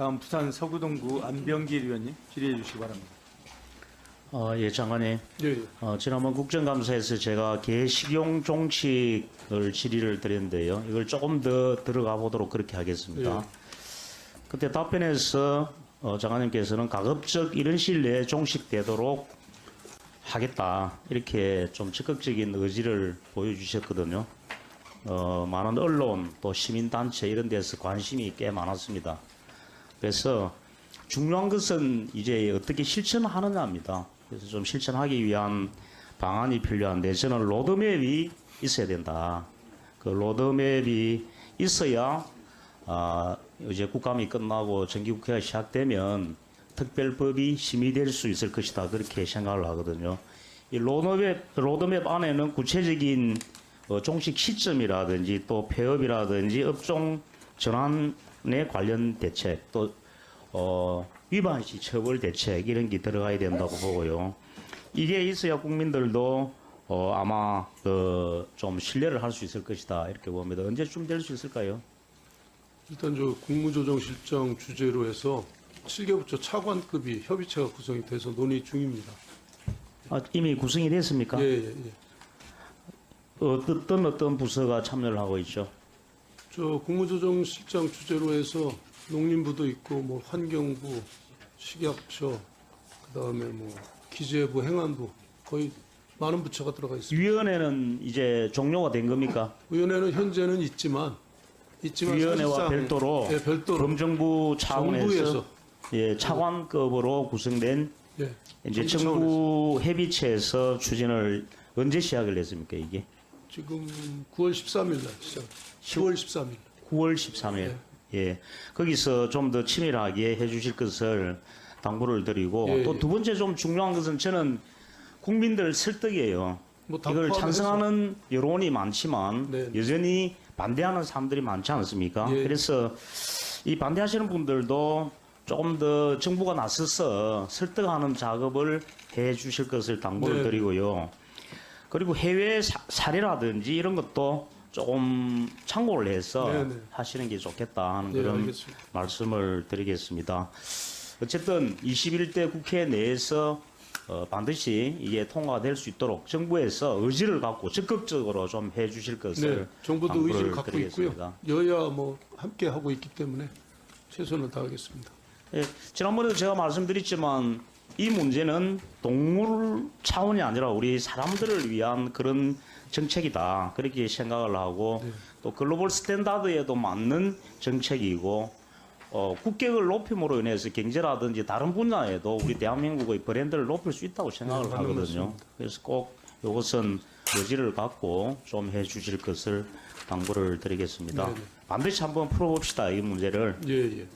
다음 부산 서구동구 안병길 의원님 질의해 주시기 바랍니다. 어, 예, 장관님. 예, 예. 어, 지난번 국정감사에서 제가 개식용 종칙을 질의를 드렸는데요. 이걸 조금 더 들어가 보도록 그렇게 하겠습니다. 예. 그때 답변에서 어, 장관님께서는 가급적 이런 시일 내에 종식되도록 하겠다. 이렇게 좀 적극적인 의지를 보여주셨거든요. 어, 많은 언론 또 시민단체 이런 데서 관심이 꽤 많았습니다. 그래서 중요한 것은 이제 어떻게 실천하느냐입니다. 그래서 좀 실천하기 위한 방안이 필요한데 저는 로드맵이 있어야 된다. 그 로드맵이 있어야 아, 이제 국감이 끝나고 정기국회가 시작되면 특별법이 심의될 수 있을 것이다. 그렇게 생각을 하거든요. 이 로드맵, 로드맵 안에는 구체적인 어, 종식 시점이라든지 또 폐업이라든지 업종 전환 에 관련 대책 또 어, 위반 시 처벌 대책 이런 게 들어가야 된다고 보고요. 이게 있어야 국민들도 어, 아마 그, 좀 신뢰를 할 수 있을 것이다 이렇게 봅니다. 언제쯤 될 수 있을까요? 일단 저 국무조정실장 주제로 해서 7개부처 차관급이 협의체가 구성이 돼서 논의 중입니다. 아, 이미 구성이 됐습니까? 예, 예, 예. 어떤 어떤 부서가 참여를 하고 있죠? 저 국무조정실장 주제로 해서 농림부도 있고 뭐 환경부, 식약처, 그다음에 뭐 기재부, 행안부 거의 많은 부처가 들어가 있습니다. 위원회는 이제 종료가 된 겁니까? 위원회는 현재는 있지만 있지만 위원회와 사실상 별도로 예, 별도로 범정부 차원에서 예, 차관급으로 구성된 예, 이제 정부 정부 협의체에서 추진을 언제 시작을 했습니까 이게? 지금 9월 13일 날 시작. 10월 13일. 9월 13일. 예. 거기서 좀 더 치밀하게 해주실 것을 당부를 드리고 예, 또 예. 두 번째 좀 중요한 것은 저는 국민들 설득이에요. 뭐다 이걸. 찬성하는 여론이 많지만 네. 여전히 반대하는 사람들이 많지 않습니까? 예. 그래서 이 반대하시는 분들도 조금 더 정부가 나서서 설득하는 작업을 해 주실 것을 당부를 네. 드리고요. 그리고 해외 사, 사례라든지 이런 것도 조금 참고를 해서 네, 네. 하시는 게 좋겠다 하는 네, 그런 알겠습니다. 말씀을 드리겠습니다. 어쨌든 21대 국회 내에서 어, 반드시 이게 통과될 수 있도록 정부에서 의지를 갖고 적극적으로 좀 해주실 것을 네, 정부도 의지를 갖고 드리겠습니다. 있고요. 여야 뭐 함께 하고 있기 때문에 최선을 다하겠습니다. 예, 지난번에도 제가 말씀드렸지만 이 문제는 동물 차원이 아니라 우리 사람들을 위한 그런 정책이다. 그렇게 생각을 하고 네. 또 글로벌 스탠다드에도 맞는 정책이고 어, 국격을 높임으로 인해서 경제라든지 다른 분야에도 우리 대한민국의 브랜드를 높일 수 있다고 생각을 네, 하거든요. 말씀입니다. 그래서 꼭 이것은 여지를 갖고 좀 해주실 것을 당부를 드리겠습니다. 네, 네. 반드시 한번 풀어봅시다 이 문제를. 예, 예.